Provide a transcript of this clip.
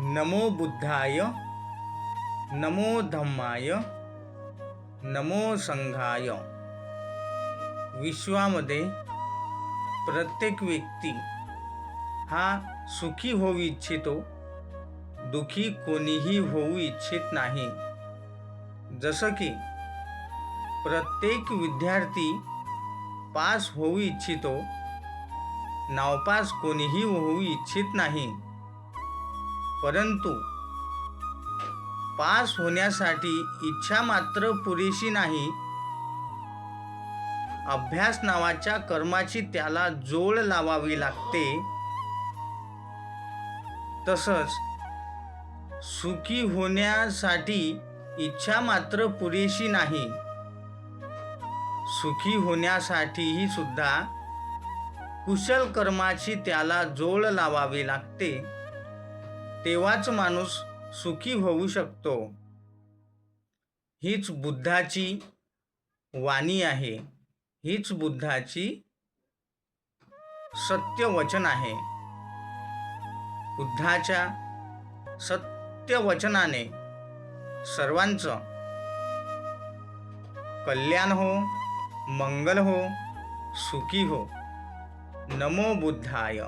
नमो बुद्धाय नमो धम्माय नमो संघाय. विश्वामध्ये प्रत्येक व्यक्ती हा सुखी होऊ इच्छितो दुखी कोणीही होऊ इच्छित नाही. जसं की प्रत्येक विद्यार्थी पास होऊ इच्छितो नावपास कोणीही होऊ इच्छित नाही. परंतु पास होण्यासाठी इच्छा मात्र पुरेशी नाही. अभ्यास नावाच्या कर्माची त्याला जोड लावावी लागते. तसंच सुखी होण्यासाठी इच्छा मात्र पुरेशी नाही. सुखी होण्यासाठीही सुद्धा कुशल कर्माची त्याला जोड लावावी लागते. तेव्हाच माणूस सुखी होऊ शकतो. हीच बुद्धाची वाणी आहे. हीच बुद्धाची सत्य वचन आहे. बुद्धाच्या सत्य वचनाने सर्वांचं कल्याण हो मंगल हो सुखी हो. नमो बुद्धाय.